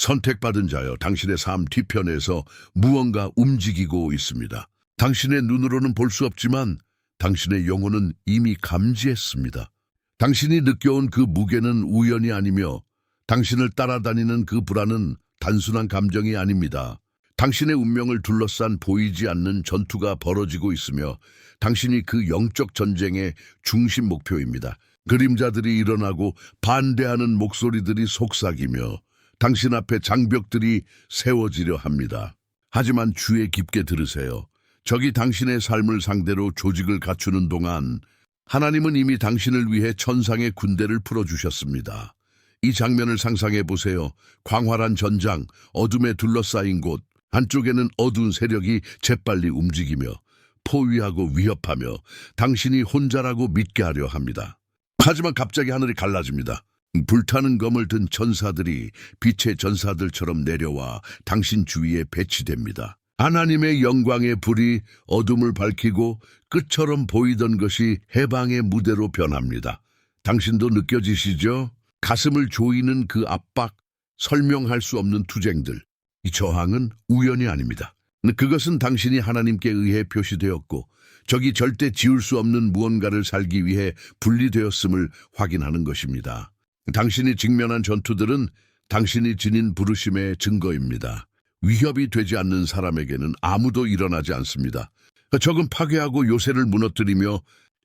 선택받은 자여 당신의 삶 뒤편에서 무언가 움직이고 있습니다. 당신의 눈으로는 볼 수 없지만 당신의 영혼은 이미 감지했습니다. 당신이 느껴온 그 무게는 우연이 아니며 당신을 따라다니는 그 불안은 단순한 감정이 아닙니다. 당신의 운명을 둘러싼 보이지 않는 전투가 벌어지고 있으며 당신이 그 영적 전쟁의 중심 목표입니다. 그림자들이 일어나고 반대하는 목소리들이 속삭이며 당신 앞에 장벽들이 세워지려 합니다. 하지만 주의 깊게 들으세요. 적이 당신의 삶을 상대로 조직을 갖추는 동안 하나님은 이미 당신을 위해 천상의 군대를 풀어주셨습니다. 이 장면을 상상해 보세요. 광활한 전장, 어둠에 둘러싸인 곳, 한쪽에는 어두운 세력이 재빨리 움직이며 포위하고 위협하며 당신이 혼자라고 믿게 하려 합니다. 하지만 갑자기 하늘이 갈라집니다. 불타는 검을 든 전사들이 빛의 전사들처럼 내려와 당신 주위에 배치됩니다. 하나님의 영광의 불이 어둠을 밝히고 끝처럼 보이던 것이 해방의 무대로 변합니다. 당신도 느껴지시죠? 가슴을 조이는 그 압박, 설명할 수 없는 투쟁들. 이 저항은 우연이 아닙니다. 그것은 당신이 하나님께 의해 표시되었고 적이 절대 지울 수 없는 무언가를 살기 위해 분리되었음을 확인하는 것입니다. 당신이 직면한 전투들은 당신이 지닌 부르심의 증거입니다. 위협이 되지 않는 사람에게는 아무도 일어나지 않습니다. 적은 파괴하고 요새를 무너뜨리며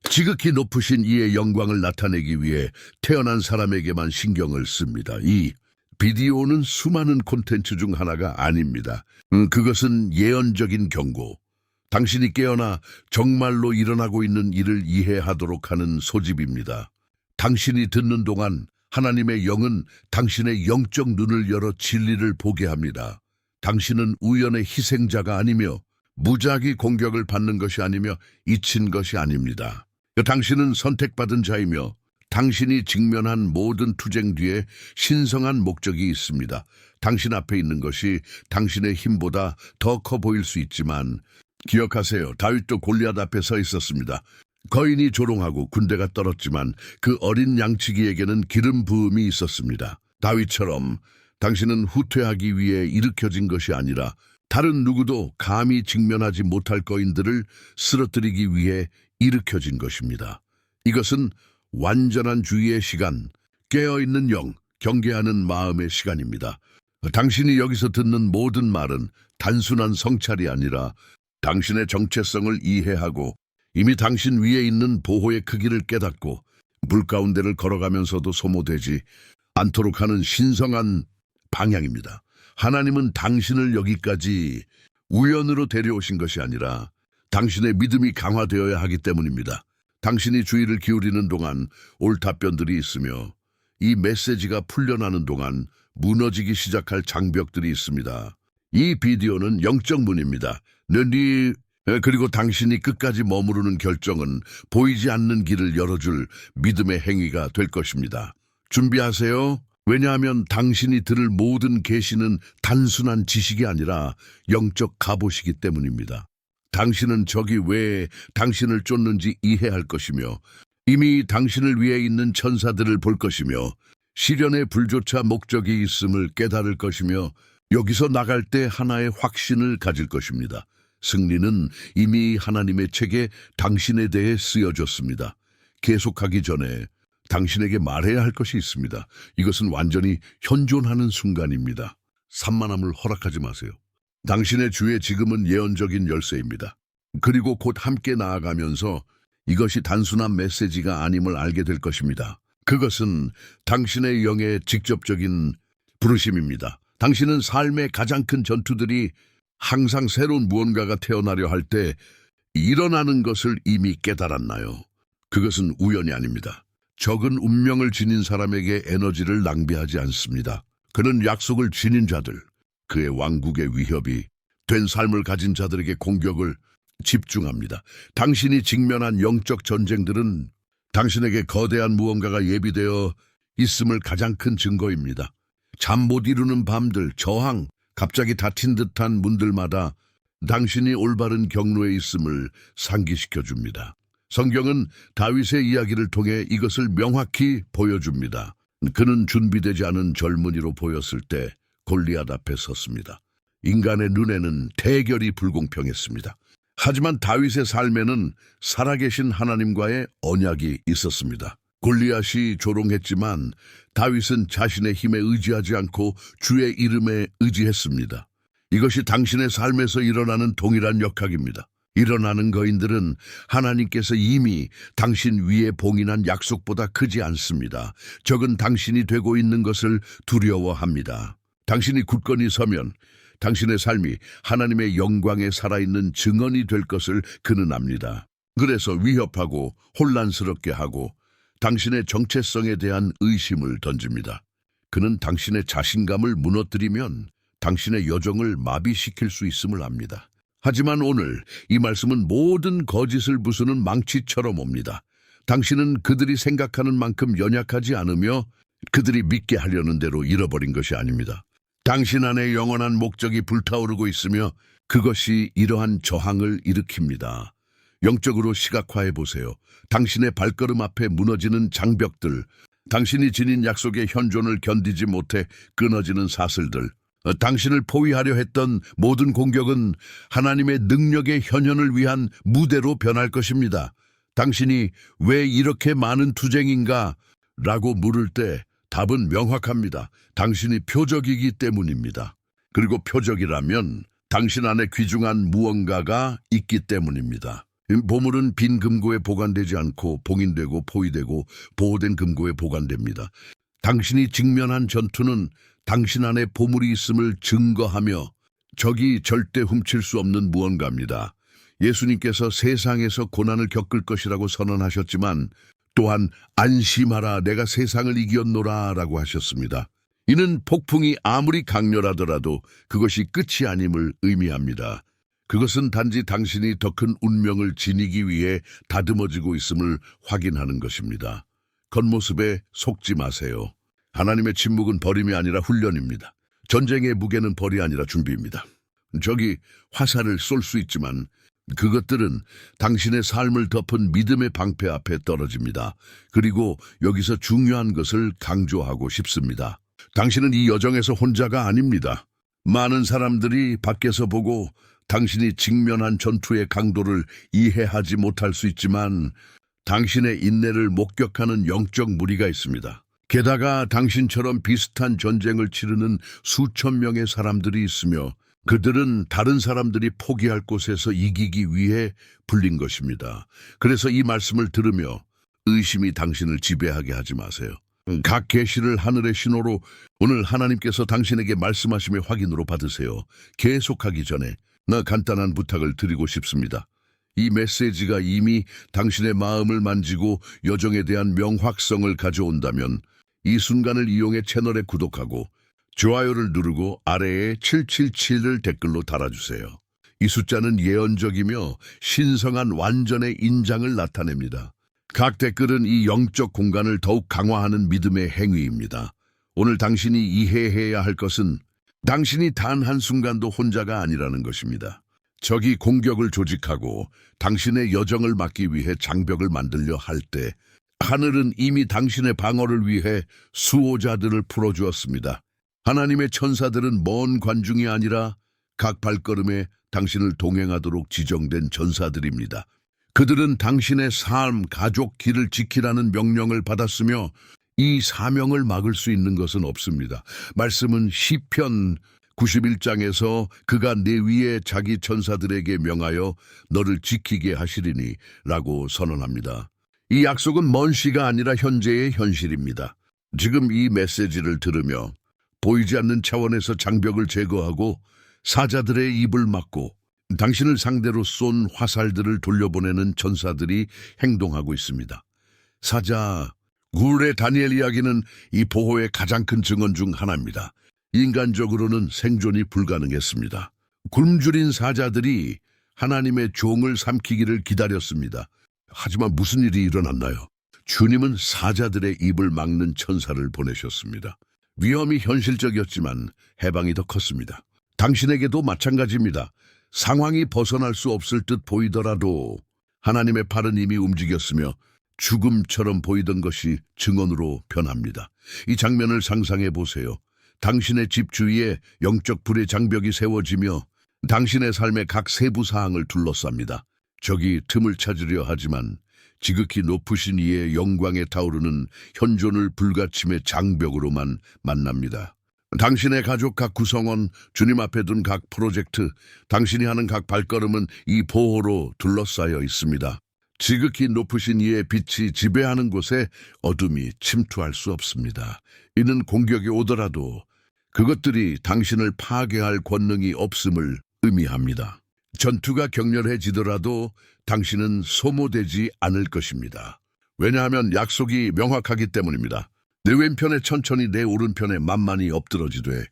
지극히 높으신 이의 영광을 나타내기 위해 태어난 사람에게만 신경을 씁니다. 이 비디오는 수많은 콘텐츠 중 하나가 아닙니다. 음, 그것은 예언적인 경고. 당신이 깨어나 정말로 일어나고 있는 일을 이해하도록 하는 소집입니다. 당신이 듣는 동안 하나님의 영은 당신의 영적 눈을 열어 진리를 보게 합니다. 당신은 우연의 희생자가 아니며 무작위 공격을 받는 것이 아니며 잊힌 것이 아닙니다. 당신은 선택받은 자이며 당신이 직면한 모든 투쟁 뒤에 신성한 목적이 있습니다. 당신 앞에 있는 것이 당신의 힘보다 더 커 보일 수 있지만 기억하세요. 다윗도 골리앗 앞에 서 있었습니다. 거인이 조롱하고 군대가 떨었지만 그 어린 양치기에게는 기름 부음이 있었습니다. 다윗처럼 당신은 후퇴하기 위해 일으켜진 것이 아니라 다른 누구도 감히 직면하지 못할 거인들을 쓰러뜨리기 위해 일으켜진 것입니다. 이것은 완전한 주의의 시간, 깨어있는 영, 경계하는 마음의 시간입니다. 당신이 여기서 듣는 모든 말은 단순한 성찰이 아니라 당신의 정체성을 이해하고 이미 당신 위에 있는 보호의 크기를 깨닫고 물 가운데를 걸어가면서도 소모되지 않도록 하는 신성한 방향입니다. 하나님은 당신을 여기까지 우연으로 데려오신 것이 아니라 당신의 믿음이 강화되어야 하기 때문입니다. 당신이 주의를 기울이는 동안 옳답변들이 있으며 이 메시지가 풀려나는 동안 무너지기 시작할 장벽들이 있습니다. 이 비디오는 영적 문입니다. 넌리 그리고 당신이 끝까지 머무르는 결정은 보이지 않는 길을 열어줄 믿음의 행위가 될 것입니다. 준비하세요. 왜냐하면 당신이 들을 모든 계시는 단순한 지식이 아니라 영적 갑옷이기 때문입니다. 당신은 적이 왜 당신을 쫓는지 이해할 것이며 이미 당신을 위해 있는 천사들을 볼 것이며 시련의 불조차 목적이 있음을 깨달을 것이며 여기서 나갈 때 하나의 확신을 가질 것입니다. 승리는 이미 하나님의 책에 당신에 대해 쓰여졌습니다. 계속하기 전에 당신에게 말해야 할 것이 있습니다. 이것은 완전히 현존하는 순간입니다. 산만함을 허락하지 마세요. 당신의 주의 지금은 예언적인 열쇠입니다. 그리고 곧 함께 나아가면서 이것이 단순한 메시지가 아님을 알게 될 것입니다. 그것은 당신의 영의 직접적인 부르심입니다. 당신은 삶의 가장 큰 전투들이 항상 새로운 무언가가 태어나려 할 때 일어나는 것을 이미 깨달았나요? 그것은 우연이 아닙니다. 적은 운명을 지닌 사람에게 에너지를 낭비하지 않습니다. 그는 약속을 지닌 자들, 그의 왕국의 위협이 된 삶을 가진 자들에게 공격을 집중합니다. 당신이 직면한 영적 전쟁들은 당신에게 거대한 무언가가 예비되어 있음을 가장 큰 증거입니다. 잠 못 이루는 밤들, 저항, 갑자기 닫힌 듯한 문들마다 당신이 올바른 경로에 있음을 상기시켜 줍니다. 성경은 다윗의 이야기를 통해 이것을 명확히 보여줍니다. 그는 준비되지 않은 젊은이로 보였을 때 골리앗 앞에 섰습니다. 인간의 눈에는 대결이 불공평했습니다. 하지만 다윗의 삶에는 살아계신 하나님과의 언약이 있었습니다. 골리앗이 조롱했지만 다윗은 자신의 힘에 의지하지 않고 주의 이름에 의지했습니다. 이것이 당신의 삶에서 일어나는 동일한 역학입니다. 일어나는 거인들은 하나님께서 이미 당신 위에 봉인한 약속보다 크지 않습니다. 적은 당신이 되고 있는 것을 두려워합니다. 당신이 굳건히 서면 당신의 삶이 하나님의 영광에 살아있는 증언이 될 것을 그는 압니다. 그래서 위협하고 혼란스럽게 하고 당신의 정체성에 대한 의심을 던집니다. 그는 당신의 자신감을 무너뜨리면 당신의 여정을 마비시킬 수 있음을 압니다. 하지만 오늘 이 말씀은 모든 거짓을 부수는 망치처럼 옵니다. 당신은 그들이 생각하는 만큼 연약하지 않으며 그들이 믿게 하려는 대로 잃어버린 것이 아닙니다. 당신 안에 영원한 목적이 불타오르고 있으며 그것이 이러한 저항을 일으킵니다. 영적으로 시각화해 보세요. 당신의 발걸음 앞에 무너지는 장벽들, 당신이 지닌 약속의 현존을 견디지 못해 끊어지는 사슬들, 어, 당신을 포위하려 했던 모든 공격은 하나님의 능력의 현현을 위한 무대로 변할 것입니다. 당신이 왜 이렇게 많은 투쟁인가? 라고 물을 때 답은 명확합니다. 당신이 표적이기 때문입니다. 그리고 표적이라면 당신 안에 귀중한 무언가가 있기 때문입니다. 보물은 빈 금고에 보관되지 않고 봉인되고 포위되고 보호된 금고에 보관됩니다. 당신이 직면한 전투는 당신 안에 보물이 있음을 증거하며 적이 절대 훔칠 수 없는 무언가입니다. 예수님께서 세상에서 고난을 겪을 것이라고 선언하셨지만 또한 안심하라 내가 세상을 이겼노라 라고 하셨습니다. 이는 폭풍이 아무리 강렬하더라도 그것이 끝이 아님을 의미합니다. 그것은 단지 당신이 더 큰 운명을 지니기 위해 다듬어지고 있음을 확인하는 것입니다. 겉모습에 속지 마세요. 하나님의 침묵은 버림이 아니라 훈련입니다. 전쟁의 무게는 벌이 아니라 준비입니다. 적이 화살을 쏠 수 있지만 그것들은 당신의 삶을 덮은 믿음의 방패 앞에 떨어집니다. 그리고 여기서 중요한 것을 강조하고 싶습니다. 당신은 이 여정에서 혼자가 아닙니다. 많은 사람들이 밖에서 보고 당신이 직면한 전투의 강도를 이해하지 못할 수 있지만 당신의 인내를 목격하는 영적 무리가 있습니다. 게다가 당신처럼 비슷한 전쟁을 치르는 수천 명의 사람들이 있으며 그들은 다른 사람들이 포기할 곳에서 이기기 위해 불린 것입니다. 그래서 이 말씀을 들으며 의심이 당신을 지배하게 하지 마세요. 각 계시를 하늘의 신호로 오늘 하나님께서 당신에게 말씀하심의 확인으로 받으세요. 계속하기 전에 나 간단한 부탁을 드리고 싶습니다. 이 메시지가 이미 당신의 마음을 만지고 여정에 대한 명확성을 가져온다면 이 순간을 이용해 채널에 구독하고 좋아요를 누르고 아래에 777을 댓글로 달아주세요. 이 숫자는 예언적이며 신성한 완전의 인장을 나타냅니다. 각 댓글은 이 영적 공간을 더욱 강화하는 믿음의 행위입니다. 오늘 당신이 이해해야 할 것은 당신이 단 한순간도 혼자가 아니라는 것입니다. 적이 공격을 조직하고 당신의 여정을 막기 위해 장벽을 만들려 할 때 하늘은 이미 당신의 방어를 위해 수호자들을 풀어주었습니다. 하나님의 천사들은 먼 관중이 아니라 각 발걸음에 당신을 동행하도록 지정된 전사들입니다. 그들은 당신의 삶, 가족, 길을 지키라는 명령을 받았으며 이 사명을 막을 수 있는 것은 없습니다. 말씀은 시편 91장에서 그가 내 위에 자기 천사들에게 명하여 너를 지키게 하시리니 라고 선언합니다. 이 약속은 먼 시가 아니라 현재의 현실입니다. 지금 이 메시지를 들으며 보이지 않는 차원에서 장벽을 제거하고 사자들의 입을 막고 당신을 상대로 쏜 화살들을 돌려보내는 천사들이 행동하고 있습니다. 사자 굴의 다니엘 이야기는 이 보호의 가장 큰 증언 중 하나입니다. 인간적으로는 생존이 불가능했습니다. 굶주린 사자들이 하나님의 종을 삼키기를 기다렸습니다. 하지만 무슨 일이 일어났나요? 주님은 사자들의 입을 막는 천사를 보내셨습니다. 위험이 현실적이었지만 해방이 더 컸습니다. 당신에게도 마찬가지입니다. 상황이 벗어날 수 없을 듯 보이더라도 하나님의 팔은 이미 움직였으며 죽음처럼 보이던 것이 증언으로 변합니다. 이 장면을 상상해 보세요. 당신의 집 주위에 영적 불의 장벽이 세워지며 당신의 삶의 각 세부 사항을 둘러쌉니다. 적이 틈을 찾으려 하지만 지극히 높으신 이의 영광에 타오르는 현존을 불가침의 장벽으로만 만납니다. 당신의 가족 각 구성원, 주님 앞에 둔 각 프로젝트, 당신이 하는 각 발걸음은 이 보호로 둘러싸여 있습니다. 지극히 높으신 이의 빛이 지배하는 곳에 어둠이 침투할 수 없습니다. 이는 공격이 오더라도 그것들이 당신을 파괴할 권능이 없음을 의미합니다. 전투가 격렬해지더라도 당신은 소모되지 않을 것입니다. 왜냐하면 약속이 명확하기 때문입니다. 내 왼편에 천천히 내 오른편에 만만히 엎드러지되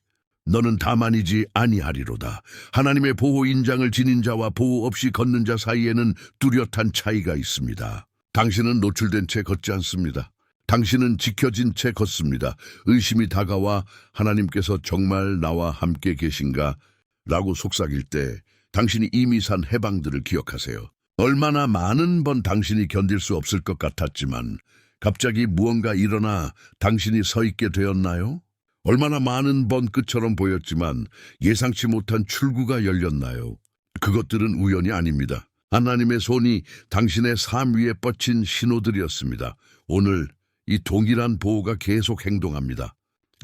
너는 다만이지 아니하리로다. 하나님의 보호 인장을 지닌 자와 보호 없이 걷는 자 사이에는 뚜렷한 차이가 있습니다. 당신은 노출된 채 걷지 않습니다. 당신은 지켜진 채 걷습니다. 의심이 다가와 하나님께서 정말 나와 함께 계신가? 라고 속삭일 때 당신이 이미 산 해방들을 기억하세요. 얼마나 많은 번 당신이 견딜 수 없을 것 같았지만 갑자기 무언가 일어나 당신이 서 있게 되었나요? 얼마나 많은 번 끝처럼 보였지만 예상치 못한 출구가 열렸나요? 그것들은 우연이 아닙니다. 하나님의 손이 당신의 삶 위에 뻗친 신호들이었습니다. 오늘 이 동일한 보호가 계속 행동합니다.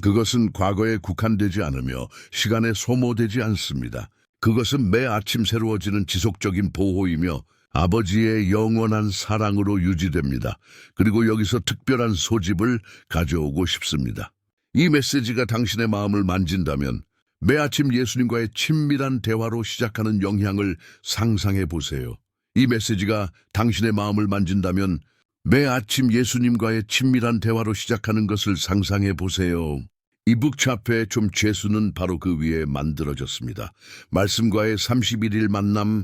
그것은 과거에 국한되지 않으며 시간에 소모되지 않습니다. 그것은 매 아침 새로워지는 지속적인 보호이며 아버지의 영원한 사랑으로 유지됩니다. 그리고 여기서 특별한 소집을 가져오고 싶습니다. 이 메시지가 당신의 마음을 만진다면 매 아침 예수님과의 친밀한 대화로 시작하는 영향을 상상해 보세요. 이 메시지가 당신의 마음을 만진다면 매 아침 예수님과의 친밀한 대화로 시작하는 것을 상상해 보세요. 이 북 차페 좀 죄수는 바로 그 위에 만들어졌습니다. 말씀과의 31일 만남,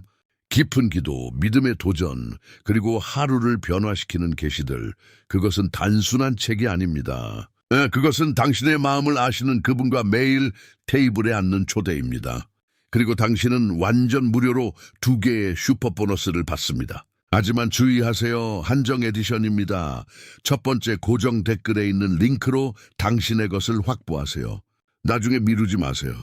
깊은 기도, 믿음의 도전, 그리고 하루를 변화시키는 계시들. 그것은 단순한 책이 아닙니다. 예, 그것은 당신의 마음을 아시는 그분과 매일 테이블에 앉는 초대입니다. 그리고 당신은 완전 무료로 두 개의 슈퍼 보너스를 받습니다. 하지만 주의하세요. 한정 에디션입니다. 첫 번째 고정 댓글에 있는 링크로 당신의 것을 확보하세요. 나중에 미루지 마세요.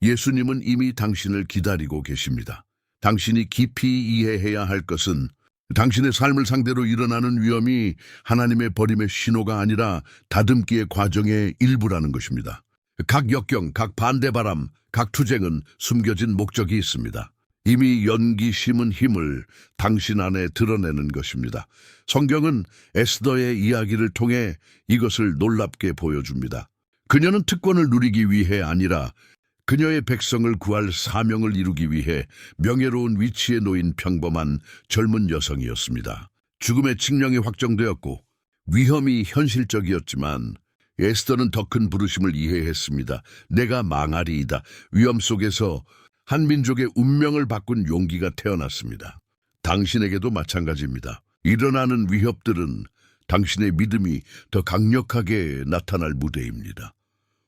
예수님은 이미 당신을 기다리고 계십니다. 당신이 깊이 이해해야 할 것은 당신의 삶을 상대로 일어나는 위험이 하나님의 버림의 신호가 아니라 다듬기의 과정의 일부라는 것입니다. 각 역경, 각 반대바람, 각 투쟁은 숨겨진 목적이 있습니다. 이미 연기 심은 힘을 당신 안에 드러내는 것입니다. 성경은 에스더의 이야기를 통해 이것을 놀랍게 보여줍니다. 그녀는 특권을 누리기 위해 아니라 그녀의 백성을 구할 사명을 이루기 위해 명예로운 위치에 놓인 평범한 젊은 여성이었습니다. 죽음의 칙령이 확정되었고 위험이 현실적이었지만 에스더는 더 큰 부르심을 이해했습니다. 내가 망하리이다. 위험 속에서 한 민족의 운명을 바꾼 용기가 태어났습니다. 당신에게도 마찬가지입니다. 일어나는 위협들은 당신의 믿음이 더 강력하게 나타날 무대입니다.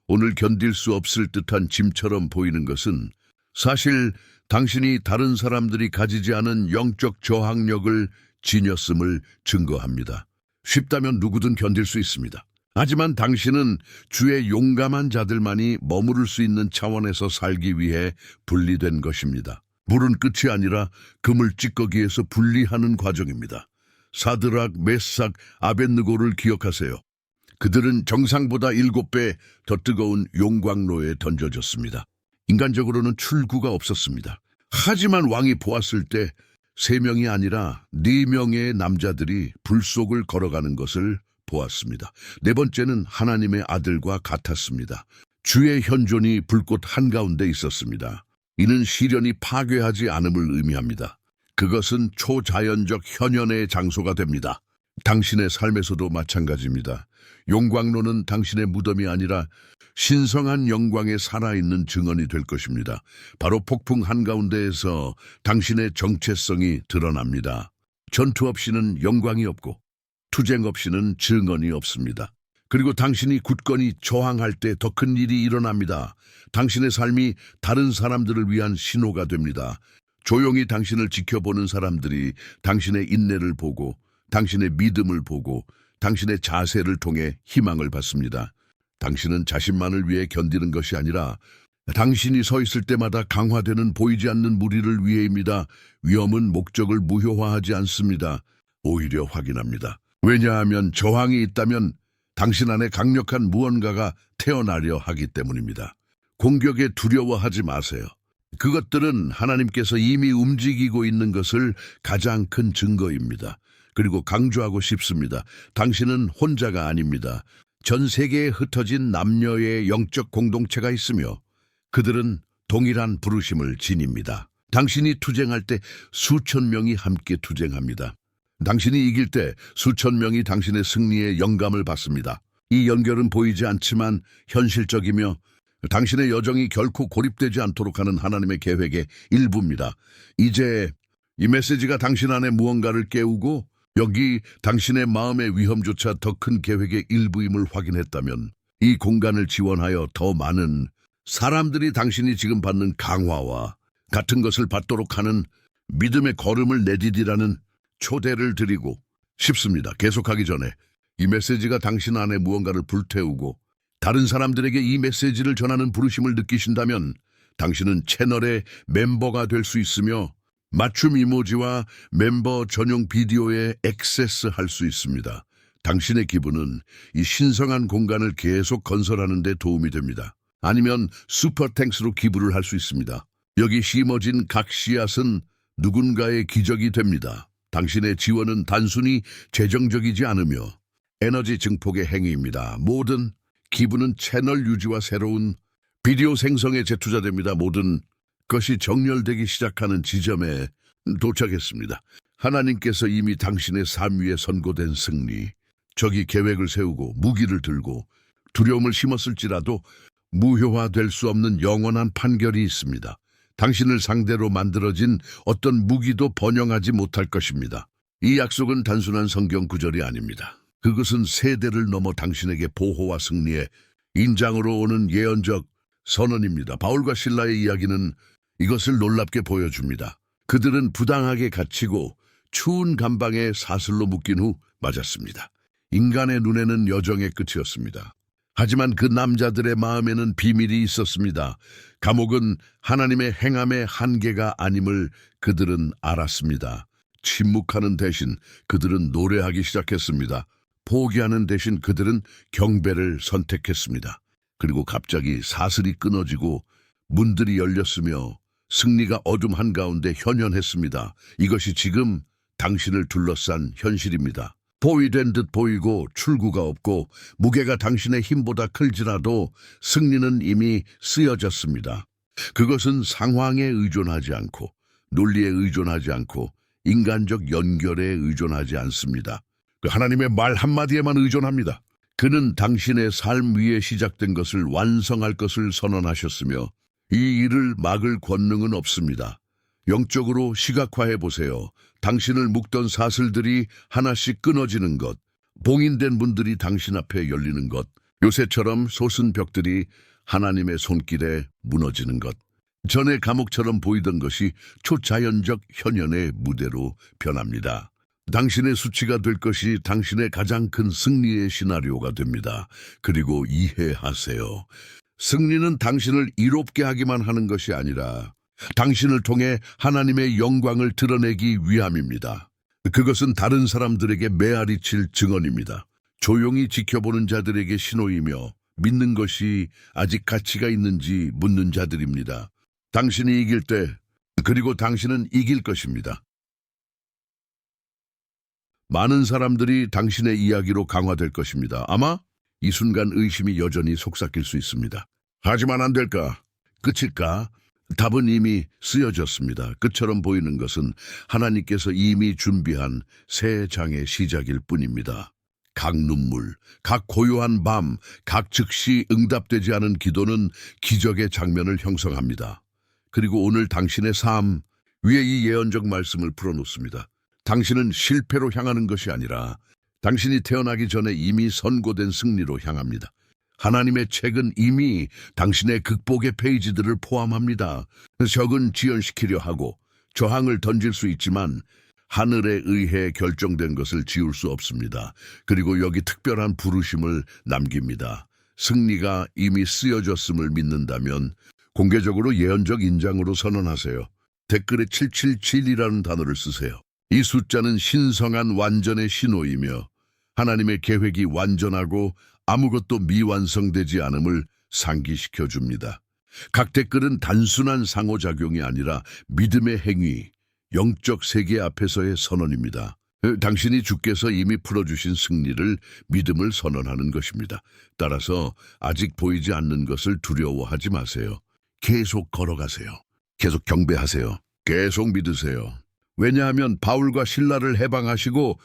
오늘 견딜 수 없을 듯한 짐처럼 보이는 것은 사실 당신이 다른 사람들이 가지지 않은 영적 저항력을 지녔음을 증거합니다. 쉽다면 누구든 견딜 수 있습니다. 하지만 당신은 주의 용감한 자들만이 머무를 수 있는 차원에서 살기 위해 분리된 것입니다. 물은 끝이 아니라 금을 찌꺼기에서 분리하는 과정입니다. 사드락, 메삭, 아벤느고를 기억하세요. 그들은 정상보다 일곱 배더 뜨거운 용광로에 던져졌습니다. 인간적으로는 출구가 없었습니다. 하지만 왕이 보았을 때세 명이 아니라 네 명의 남자들이 불 속을 걸어가는 것을 보았습니다. 네 번째는 하나님의 아들과 같았습니다. 주의 현존이 불꽃 한가운데 있었습니다. 이는 시련이 파괴하지 않음을 의미합니다. 그것은 초자연적 현연의 장소가 됩니다. 당신의 삶에서도 마찬가지입니다. 용광로는 당신의 무덤이 아니라 신성한 영광에 살아있는 증언이 될 것입니다. 바로 폭풍 한가운데에서 당신의 정체성이 드러납니다. 전투 없이는 영광이 없고 투쟁 없이는 증언이 없습니다. 그리고 당신이 굳건히 저항할 때 더 큰 일이 일어납니다. 당신의 삶이 다른 사람들을 위한 신호가 됩니다. 조용히 당신을 지켜보는 사람들이 당신의 인내를 보고 당신의 믿음을 보고 당신의 자세를 통해 희망을 받습니다. 당신은 자신만을 위해 견디는 것이 아니라 당신이 서 있을 때마다 강화되는 보이지 않는 무리를 위해입니다. 위험은 목적을 무효화하지 않습니다. 오히려 확인합니다. 왜냐하면 저항이 있다면 당신 안에 강력한 무언가가 태어나려 하기 때문입니다. 공격에 두려워하지 마세요. 그것들은 하나님께서 이미 움직이고 있는 것을 가장 큰 증거입니다. 그리고 강조하고 싶습니다. 당신은 혼자가 아닙니다. 전 세계에 흩어진 남녀의 영적 공동체가 있으며 그들은 동일한 부르심을 지닙니다. 당신이 투쟁할 때 수천 명이 함께 투쟁합니다. 당신이 이길 때 수천 명이 당신의 승리에 영감을 받습니다. 이 연결은 보이지 않지만 현실적이며 당신의 여정이 결코 고립되지 않도록 하는 하나님의 계획의 일부입니다. 이제 이 메시지가 당신 안에 무언가를 깨우고 여기 당신의 마음의 위험조차 더 큰 계획의 일부임을 확인했다면 이 공간을 지원하여 더 많은 사람들이 당신이 지금 받는 강화와 같은 것을 받도록 하는 믿음의 걸음을 내디디라는 초대를 드리고 싶습니다. 계속하기 전에 이 메시지가 당신 안에 무언가를 불태우고 다른 사람들에게 이 메시지를 전하는 부르심을 느끼신다면 당신은 채널의 멤버가 될 수 있으며 맞춤 이모지와 멤버 전용 비디오에 액세스 할 수 있습니다. 당신의 기분은 이 신성한 공간을 계속 건설하는 데 도움이 됩니다. 아니면 슈퍼탱스로 기부를 할 수 있습니다. 여기 심어진 각 씨앗은 누군가의 기적이 됩니다. 당신의 지원은 단순히 재정적이지 않으며 에너지 증폭의 행위입니다. 모든 기부는 채널 유지와 새로운 비디오 생성에 재투자됩니다. 모든 것이 정렬되기 시작하는 지점에 도착했습니다. 하나님께서 이미 당신의 삶 위에 선고된 승리, 적이 계획을 세우고 무기를 들고 두려움을 심었을지라도 무효화될 수 없는 영원한 판결이 있습니다. 당신을 상대로 만들어진 어떤 무기도 번영하지 못할 것입니다. 이 약속은 단순한 성경 구절이 아닙니다. 그것은 세대를 넘어 당신에게 보호와 승리의 인장으로 오는 예언적 선언입니다. 바울과 신라의 이야기는 이것을 놀랍게 보여줍니다. 그들은 부당하게 갇히고 추운 감방에 사슬로 묶인 후 맞았습니다. 인간의 눈에는 여정의 끝이었습니다. 하지만 그 남자들의 마음에는 비밀이 있었습니다. 감옥은 하나님의 행함의 한계가 아님을 그들은 알았습니다. 침묵하는 대신 그들은 노래하기 시작했습니다. 포기하는 대신 그들은 경배를 선택했습니다. 그리고 갑자기 사슬이 끊어지고 문들이 열렸으며 승리가 어둠 한가운데 현현했습니다. 이것이 지금 당신을 둘러싼 현실입니다. 보이된 듯 보이고 출구가 없고 무게가 당신의 힘보다 클지라도 승리는 이미 쓰여졌습니다. 그것은 상황에 의존하지 않고 논리에 의존하지 않고 인간적 연결에 의존하지 않습니다. 그 하나님의 말 한마디에만 의존합니다. 그는 당신의 삶 위에 시작된 것을 완성할 것을 선언하셨으며 이 일을 막을 권능은 없습니다. 영적으로 시각화해 보세요. 당신을 묶던 사슬들이 하나씩 끊어지는 것, 봉인된 문들이 당신 앞에 열리는 것, 요새처럼 솟은 벽들이 하나님의 손길에 무너지는 것, 전에 감옥처럼 보이던 것이 초자연적 현현의 무대로 변합니다. 당신의 수치가 될 것이 당신의 가장 큰 승리의 시나리오가 됩니다. 그리고 이해하세요. 승리는 당신을 이롭게 하기만 하는 것이 아니라 당신을 통해 하나님의 영광을 드러내기 위함입니다. 그것은 다른 사람들에게 메아리 칠 증언입니다. 조용히 지켜보는 자들에게 신호이며 믿는 것이 아직 가치가 있는지 묻는 자들입니다. 당신이 이길 때, 그리고 당신은 이길 것입니다. 많은 사람들이 당신의 이야기로 강화될 것입니다. 아마 이 순간 의심이 여전히 속삭일 수 있습니다. 하지만 안 될까? 끝일까? 답은 이미 쓰여졌습니다. 끝처럼 보이는 것은 하나님께서 이미 준비한 새 장의 시작일 뿐입니다. 각 눈물, 각 고요한 밤, 각 즉시 응답되지 않은 기도는 기적의 장면을 형성합니다. 그리고 오늘 당신의 삶 위에 이 예언적 말씀을 풀어놓습니다. 당신은 실패로 향하는 것이 아니라 당신이 태어나기 전에 이미 선고된 승리로 향합니다. 하나님의 책은 이미 당신의 극복의 페이지들을 포함합니다. 적은 지연시키려 하고 저항을 던질 수 있지만 하늘에 의해 결정된 것을 지울 수 없습니다. 그리고 여기 특별한 부르심을 남깁니다. 승리가 이미 쓰여졌음을 믿는다면 공개적으로 예언적 인장으로 선언하세요. 댓글에 777이라는 단어를 쓰세요. 이 숫자는 신성한 완전의 신호이며 하나님의 계획이 완전하고 아무것도 미완성되지 않음을 상기시켜 줍니다. 각 댓글은 단순한 상호작용이 아니라 믿음의 행위, 영적 세계 앞에서의 선언입니다. 에, 당신이 주께서 이미 풀어주신 승리를 믿음을 선언하는 것입니다. 따라서 아직 보이지 않는 것을 두려워하지 마세요. 계속 걸어가세요. 계속 경배하세요. 계속 믿으세요. 왜냐하면 바울과 신라를 해방하시고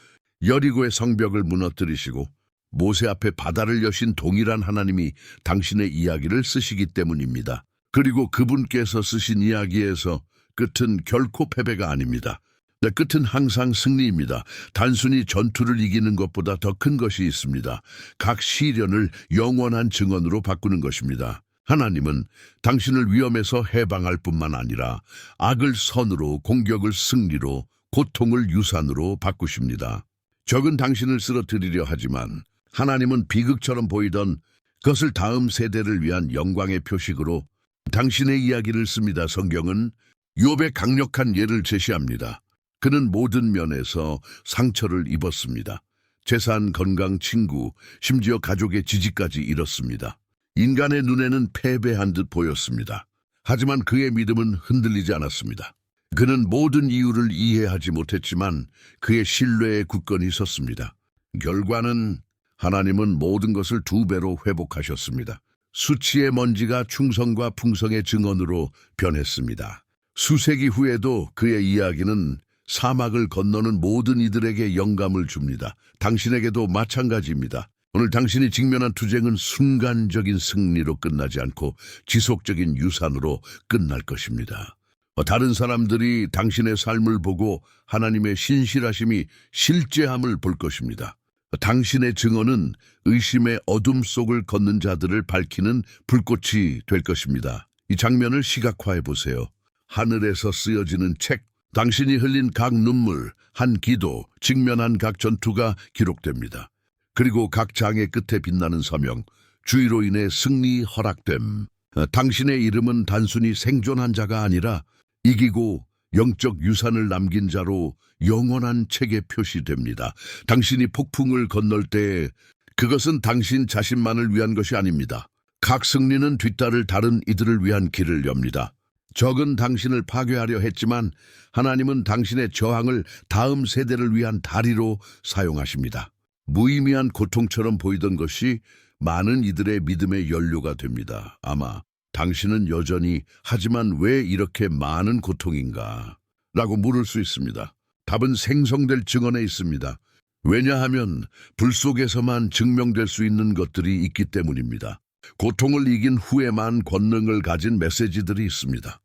여리고의 성벽을 무너뜨리시고 모세 앞에 바다를 여신 동일한 하나님이 당신의 이야기를 쓰시기 때문입니다. 그리고 그분께서 쓰신 이야기에서 끝은 결코 패배가 아닙니다. 네, 끝은 항상 승리입니다. 단순히 전투를 이기는 것보다 더 큰 것이 있습니다. 각 시련을 영원한 증언으로 바꾸는 것입니다. 하나님은 당신을 위험에서 해방할 뿐만 아니라 악을 선으로 공격을 승리로 고통을 유산으로 바꾸십니다. 적은 당신을 쓰러뜨리려 하지만 하나님은 비극처럼 보이던 그것을 다음 세대를 위한 영광의 표식으로 당신의 이야기를 씁니다. 성경은 욥의 강력한 예를 제시합니다. 그는 모든 면에서 상처를 입었습니다. 재산, 건강, 친구, 심지어 가족의 지지까지 잃었습니다. 인간의 눈에는 패배한 듯 보였습니다. 하지만 그의 믿음은 흔들리지 않았습니다. 그는 모든 이유를 이해하지 못했지만 그의 신뢰에 굳건히 섰습니다. 결과는 하나님은 모든 것을 두 배로 회복하셨습니다. 수치의 먼지가 충성과 풍성의 증언으로 변했습니다. 수세기 후에도 그의 이야기는 사막을 건너는 모든 이들에게 영감을 줍니다. 당신에게도 마찬가지입니다. 오늘 당신이 직면한 투쟁은 순간적인 승리로 끝나지 않고 지속적인 유산으로 끝날 것입니다. 어, 다른 사람들이 당신의 삶을 보고 하나님의 신실하심이 실제함을 볼 것입니다. 어, 당신의 증언은 의심의 어둠 속을 걷는 자들을 밝히는 불꽃이 될 것입니다. 이 장면을 시각화해 보세요. 하늘에서 쓰여지는 책, 당신이 흘린 각 눈물, 한 기도, 직면한 각 전투가 기록됩니다. 그리고 각 장의 끝에 빛나는 서명, 주의로 인해 승리 허락됨. 어, 당신의 이름은 단순히 생존한 자가 아니라 이기고 영적 유산을 남긴 자로 영원한 책에 표시됩니다. 당신이 폭풍을 건널 때 그것은 당신 자신만을 위한 것이 아닙니다. 각 승리는 뒤따를 다른 이들을 위한 길을 엽니다. 적은 당신을 파괴하려 했지만 하나님은 당신의 저항을 다음 세대를 위한 다리로 사용하십니다. 무의미한 고통처럼 보이던 것이 많은 이들의 믿음의 연료가 됩니다. 아마 당신은 여전히 하지만 왜 이렇게 많은 고통인가? 라고 물을 수 있습니다. 답은 생성될 증언에 있습니다. 왜냐하면 불 속에서만 증명될 수 있는 것들이 있기 때문입니다. 고통을 이긴 후에만 권능을 가진 메시지들이 있습니다.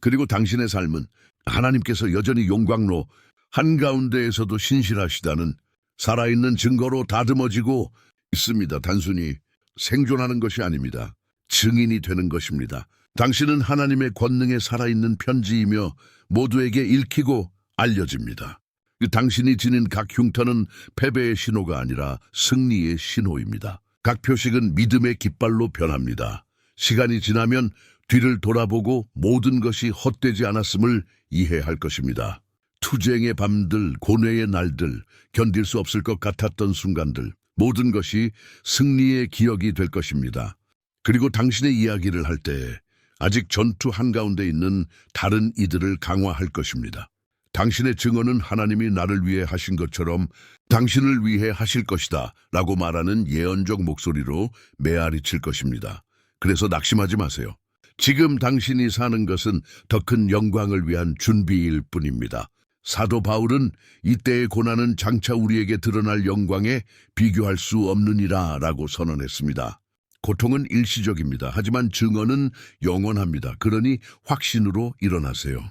그리고 당신의 삶은 하나님께서 여전히 용광로 한가운데에서도 신실하시다는 살아있는 증거로 다듬어지고 있습니다. 단순히 생존하는 것이 아닙니다. 증인이 되는 것입니다. 당신은 하나님의 권능에 살아있는 편지이며 모두에게 읽히고 알려집니다. 그 당신이 지닌 각 흉터는 패배의 신호가 아니라 승리의 신호입니다. 각 표식은 믿음의 깃발로 변합니다. 시간이 지나면 뒤를 돌아보고 모든 것이 헛되지 않았음을 이해할 것입니다. 투쟁의 밤들, 고뇌의 날들, 견딜 수 없을 것 같았던 순간들, 모든 것이 승리의 기억이 될 것입니다. 그리고 당신의 이야기를 할 때 아직 전투 한가운데 있는 다른 이들을 강화할 것입니다. 당신의 증언은 하나님이 나를 위해 하신 것처럼 당신을 위해 하실 것이다 라고 말하는 예언적 목소리로 메아리 칠 것입니다. 그래서 낙심하지 마세요. 지금 당신이 사는 것은 더 큰 영광을 위한 준비일 뿐입니다. 사도 바울은 이때의 고난은 장차 우리에게 드러날 영광에 비교할 수 없느니라 라고 선언했습니다. 고통은 일시적입니다. 하지만 증언은 영원합니다. 그러니 확신으로 일어나세요.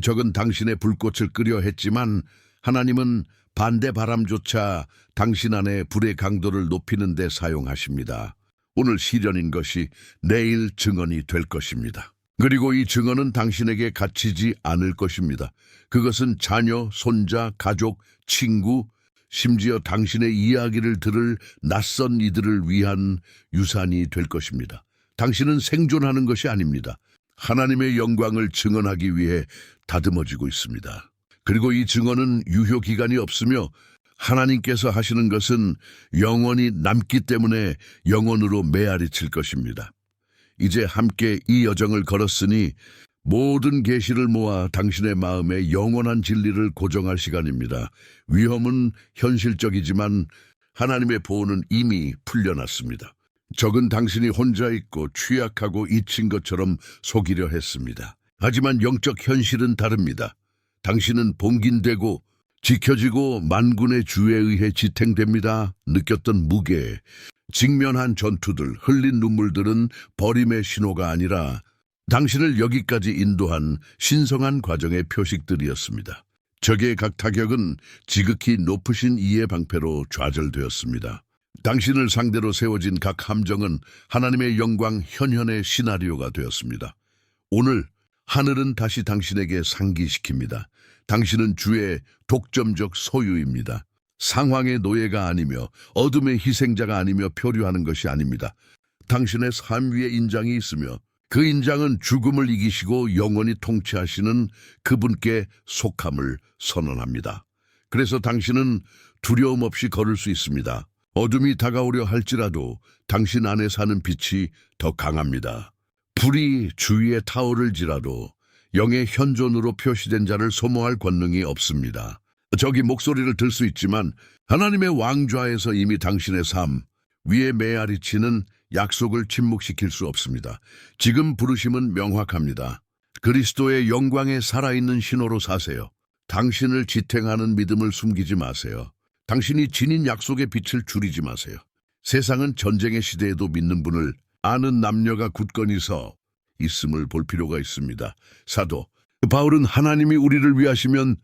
적은 당신의 불꽃을 끄려 했지만 하나님은 반대 바람조차 당신 안에 불의 강도를 높이는 데 사용하십니다. 오늘 시련인 것이 내일 증언이 될 것입니다. 그리고 이 증언은 당신에게 갇히지 않을 것입니다. 그것은 자녀, 손자, 가족, 친구, 심지어 당신의 이야기를 들을 낯선 이들을 위한 유산이 될 것입니다. 당신은 생존하는 것이 아닙니다. 하나님의 영광을 증언하기 위해 다듬어지고 있습니다. 그리고 이 증언은 유효 기간이 없으며 하나님께서 하시는 것은 영원히 남기 때문에 영원으로 메아리 칠 것입니다. 이제 함께 이 여정을 걸었으니 모든 계시를 모아 당신의 마음에 영원한 진리를 고정할 시간입니다. 위험은 현실적이지만 하나님의 보호는 이미 풀려났습니다. 적은 당신이 혼자 있고 취약하고 잊힌 것처럼 속이려 했습니다. 하지만 영적 현실은 다릅니다. 당신은 봉긴되고 지켜지고 만군의 주에 의해 지탱됩니다. 느꼈던 무게, 직면한 전투들, 흘린 눈물들은 버림의 신호가 아니라 당신을 여기까지 인도한 신성한 과정의 표식들이었습니다. 적의 각 타격은 지극히 높으신 이의 방패로 좌절되었습니다. 당신을 상대로 세워진 각 함정은 하나님의 영광 현현의 시나리오가 되었습니다. 오늘 하늘은 다시 당신에게 상기시킵니다. 당신은 주의 독점적 소유입니다. 상황의 노예가 아니며 어둠의 희생자가 아니며 표류하는 것이 아닙니다. 당신의 삶 위에 인장이 있으며 그 인장은 죽음을 이기시고 영원히 통치하시는 그분께 속함을 선언합니다. 그래서 당신은 두려움 없이 걸을 수 있습니다. 어둠이 다가오려 할지라도 당신 안에 사는 빛이 더 강합니다. 불이 주위에 타오를지라도 영의 현존으로 표시된 자를 소모할 권능이 없습니다. 저기 목소리를 들 수 있지만 하나님의 왕좌에서 이미 당신의 삶 위에 메아리치는 약속을 침묵시킬 수 없습니다. 지금 부르심은 명확합니다. 그리스도의 영광에 살아있는 신호로 사세요. 당신을 지탱하는 믿음을 숨기지 마세요. 당신이 지닌 약속의 빛을 줄이지 마세요. 세상은 전쟁의 시대에도 믿는 분을 아는 남녀가 굳건히 서 있음을 볼 필요가 있습니다. 사도 바울은 하나님이 우리를 위하시면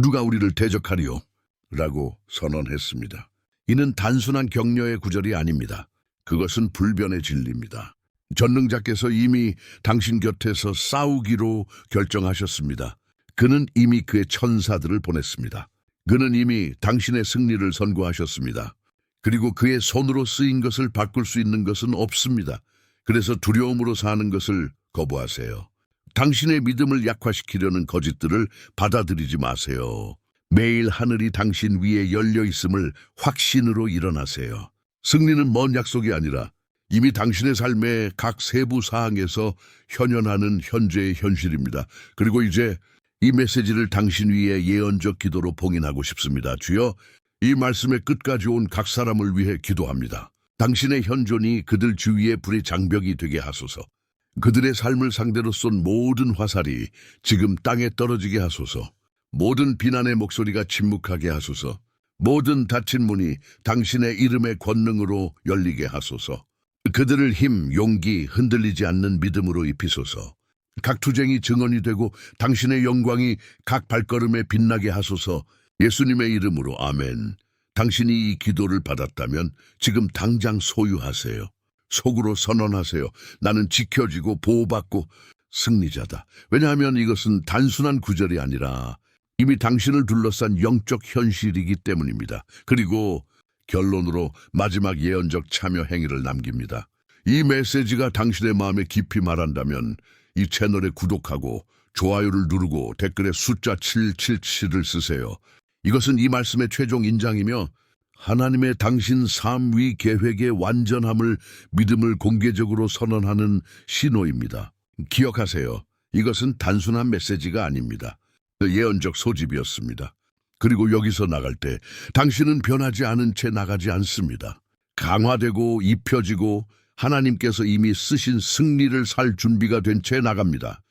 누가 우리를 대적하리요? 라고 선언했습니다. 이는 단순한 격려의 구절이 아닙니다. 그것은 불변의 진리입니다. 전능자께서 이미 당신 곁에서 싸우기로 결정하셨습니다. 그는 이미 그의 천사들을 보냈습니다. 그는 이미 당신의 승리를 선고하셨습니다. 그리고 그의 손으로 쓰인 것을 바꿀 수 있는 것은 없습니다. 그래서 두려움으로 사는 것을 거부하세요. 당신의 믿음을 약화시키려는 거짓들을 받아들이지 마세요. 매일 하늘이 당신 위에 열려 있음을 확신으로 일어나세요. 승리는 먼 약속이 아니라 이미 당신의 삶의 각 세부 사항에서 현현하는 현재의 현실입니다. 그리고 이제 이 메시지를 당신 위에 예언적 기도로 봉인하고 싶습니다. 주여, 이 말씀의 끝까지 온 각 사람을 위해 기도합니다. 당신의 현존이 그들 주위의 불의 장벽이 되게 하소서. 그들의 삶을 상대로 쏜 모든 화살이 지금 땅에 떨어지게 하소서. 모든 비난의 목소리가 침묵하게 하소서. 모든 닫힌 문이 당신의 이름의 권능으로 열리게 하소서. 그들을 힘, 용기, 흔들리지 않는 믿음으로 입히소서. 각 투쟁이 증언이 되고 당신의 영광이 각 발걸음에 빛나게 하소서. 예수님의 이름으로 아멘. 당신이 이 기도를 받았다면 지금 당장 소유하세요. 속으로 선언하세요. 나는 지켜지고 보호받고 승리자다. 왜냐하면 이것은 단순한 구절이 아니라 이미 당신을 둘러싼 영적 현실이기 때문입니다. 그리고 결론으로 마지막 예언적 참여 행위를 남깁니다. 이 메시지가 당신의 마음에 깊이 말한다면 이 채널에 구독하고 좋아요를 누르고 댓글에 숫자 777을 쓰세요. 이것은 이 말씀의 최종 인장이며 하나님의 당신 삶 위 계획의 완전함을 믿음을 공개적으로 선언하는 신호입니다. 기억하세요. 이것은 단순한 메시지가 아닙니다. 예언적 소집이었습니다. 그리고 여기서 나갈 때 당신은 변하지 않은 채 나가지 않습니다. 강화되고 입혀지고 하나님께서 이미 쓰신 승리를 살 준비가 된 채 나갑니다.